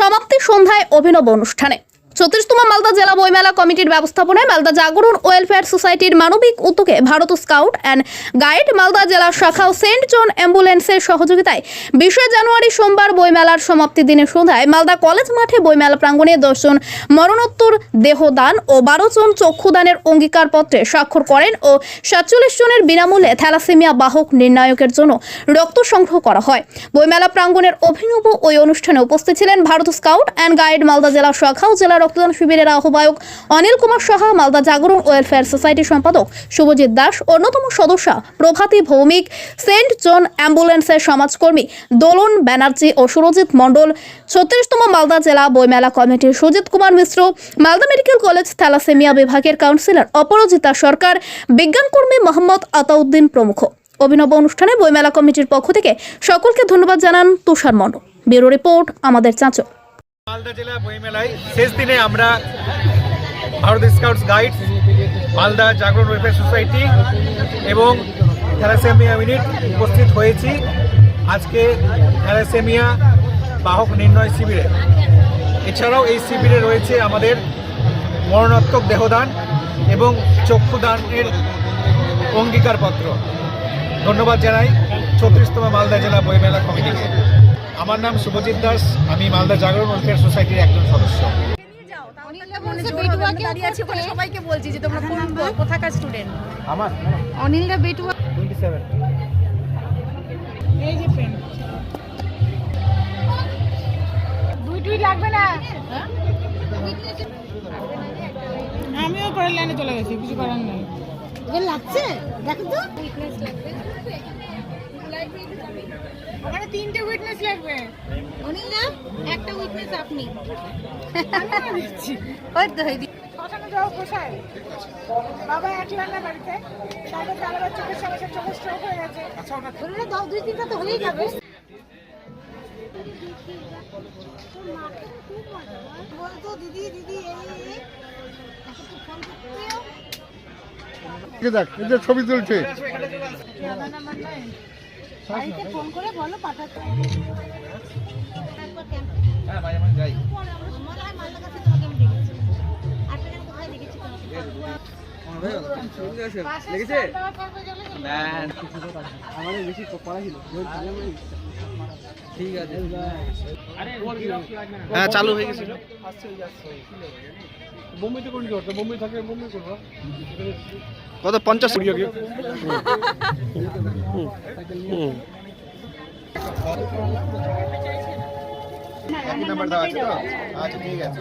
সমাপ্তি সন্ধ্যায় অভিনব অনুষ্ঠানে। ছত্রিশতম মালদা জেলা বইমেলা কমিটির ব্যবস্থাপনায় মালদা জাগরণ ওয়েলফেয়ার সোসাইটির মানবিক উদ্যোগে Bharat scout and guide Malda জেলা শাখা ও সেন্ট জন অ্যাম্বুলেন্সের সহযোগিতায় বিশে জানুয়ারি সোমবার বইমেলার সমাপ্তি দিনে সন্ধ্যায় মালদা কলেজ মাঠে বইমেলা প্রাঙ্গণে দশজন মরণোত্তর দেহদান ও বারো জন চক্ষুদানের অঙ্গীকারপত্রে স্বাক্ষর করেন ও সাতচল্লিশ জনের বিনামূল্যে থ্যালাসেমিয়া বাহক নির্ণায়কের জন্য রক্ত সংগ্রহ করা হয়। বইমেলা প্রাঙ্গণের অভিনব ওই অনুষ্ঠানে উপস্থিত ছিলেন Bharat scout and guide Malda জেলা শাখা ও জেলা রক্তদান শিবিরের আহ্বায়ক অনিল কুমার সাহা, মালদা জাগরণ ওয়েলফেয়ার সোসাইটির সম্পাদক শুভজিৎ দাস, অন্যতম সদস্যা প্রভাতী ভৌমিক, সেন্ট জন অ্যাম্বুলেন্সের সমাজকর্মী দোলন ব্যানার্জি ও সুরজিৎ মণ্ডল, ছত্রিশতম মালদা জেলা বইমেলা কমিটির Sujit Kumar Mishra, Malda medical college thalassemia বিভাগের কাউন্সিলর অপরাজিতা সরকার, বিজ্ঞানকর্মী মোহাম্মদ আতাউদ্দিন প্রমুখ। অভিনব অনুষ্ঠানে বইমেলা কমিটির পক্ষ থেকে সকলকে ধন্যবাদ জানান তুষার মণ্ডল। ব্যুরো রিপোর্ট, আমাদের চাঁচল। মালদা জেলা বইমেলায় শেষ দিনে আমরা Bharat scouts guide, Malda Jagaran welfare society এবং থ্যালাসেমিয়া ইউনিট উপস্থিত হয়েছি। আজকে থ্যালাসেমিয়া বাহক নির্ণয় শিবিরে। এছাড়াও এই শিবিরে রয়েছে আমাদের মরণাত্মক দেহদান এবং চক্ষুদানের অঙ্গীকারপত্র। ধন্যবাদ জানাই ছত্রিশতম মালদা জেলা বইমেলা কমিটিকে। আমার নাম শুভজিৎ দাস আমি মালদা জাগরণ ওয়েলফেয়ার সোসাইটির একজন সদস্য। সবাইকে বলছি যে তোমরা কোন কোথাকার স্টুডেন্ট আমার? অনিলদা বেটুয়া। টোয়েন্টি সেভেন এই যে পেন দুই টুই লাগবে না? আমিও পরের লাইনে চলে গেছি কিছু করার নেই। লাগছে? দেখো তো। ওখানে তিনটে উইটনেস লাগবে। অনিলদা একটা উইটনেস আপনি। দিচ্ছি ওই তো শ্মশানে যাও কোথায়? বাবা একই রান্না বাড়িতে তারপর চালাবার চোখের সমস্যা চোখের স্ট্রোক হয়ে গেছে। ধরে নাও, দাও দুই তিনটা তো হলেই যাবে বলতো দিদি দিদি এই, ফোন দেখ এই যে ছবি তুলছে। বাড়িতে ফোন করে বলো পাঠাতে হ্যাঁ ভাই আমি যাই। মালদার কাছে তোমাকে আমি দেখেছি আর সেখানে কোথায় দেখেছি তোমাকে হ্যাঁ চালু হয়ে গেছিল। বোম্বেতে কোন করতে বোম্বে থাকে বোম্বে করব কত পঞ্চাশ? নাম্বার দেওয়া আছে তো? আচ্ছা ঠিক আছে।